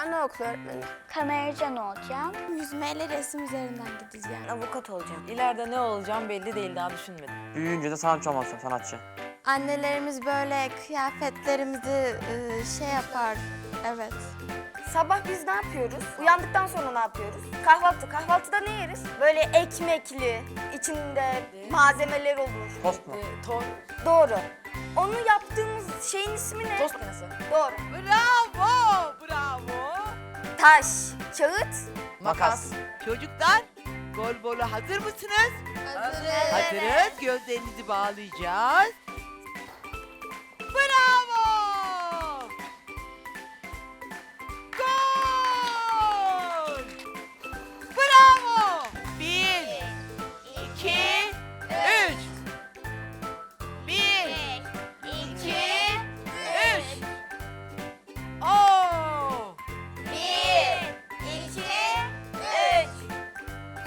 Anaokulu öğretmeni. Kamercan olacağım. Yüzmeyle resim üzerinden gideceğim. Avukat olacağım. İleride ne olacağım belli değil daha düşünmedim. Büyüyünce de sanatçı istiyorum, sanatçı. Annelerimiz böyle kıyafetlerimizi e, şey yapar. Evet. Sabah biz ne yapıyoruz? Uyandıktan sonra ne yapıyoruz? Kahvaltı. Kahvaltıda ne yeriz? Böyle ekmekli, içinde malzemeler olur. Tost mu? Ee, to Doğru. Onu yaptığımız şeyin ismi ne? tost makinesi. Doğru. Bravo, bravo. Taş, kağıt, Makas. Çocuklar, gol bolu hazır mısınız? Hazırız. Gözlerinizi bağlayacağız.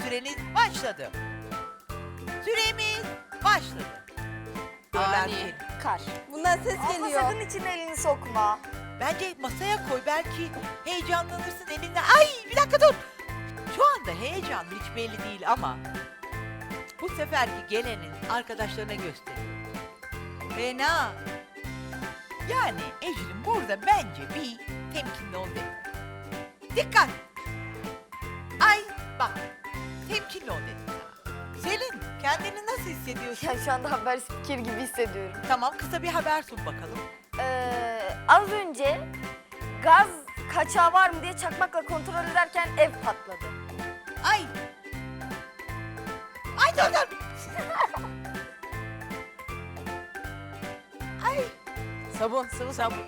Süreniz başladı. Süremiz başladı. Ani. Kar. Bundan ses Ama geliyor. sakın içine elini sokma. Bence masaya koy. Belki heyecanlanırsın elinde. Ay bir dakika dur. Şu anda heyecan hiç belli değil ama bu seferki gelenin arkadaşlarına gösterin. Fena. Yani Ecrin burada bence bir temkinli ol. Dikkat. Ay bak ol dedim sana. Selin kendini nasıl hissediyorsun? Ya şu anda haber spiker gibi hissediyorum. Tamam kısa bir haber sun bakalım. Ee, az önce gaz kaçağı var mı diye çakmakla kontrol ederken ev patladı. Ay. Ay dur dur. Ay Sabun, sıvı sabun.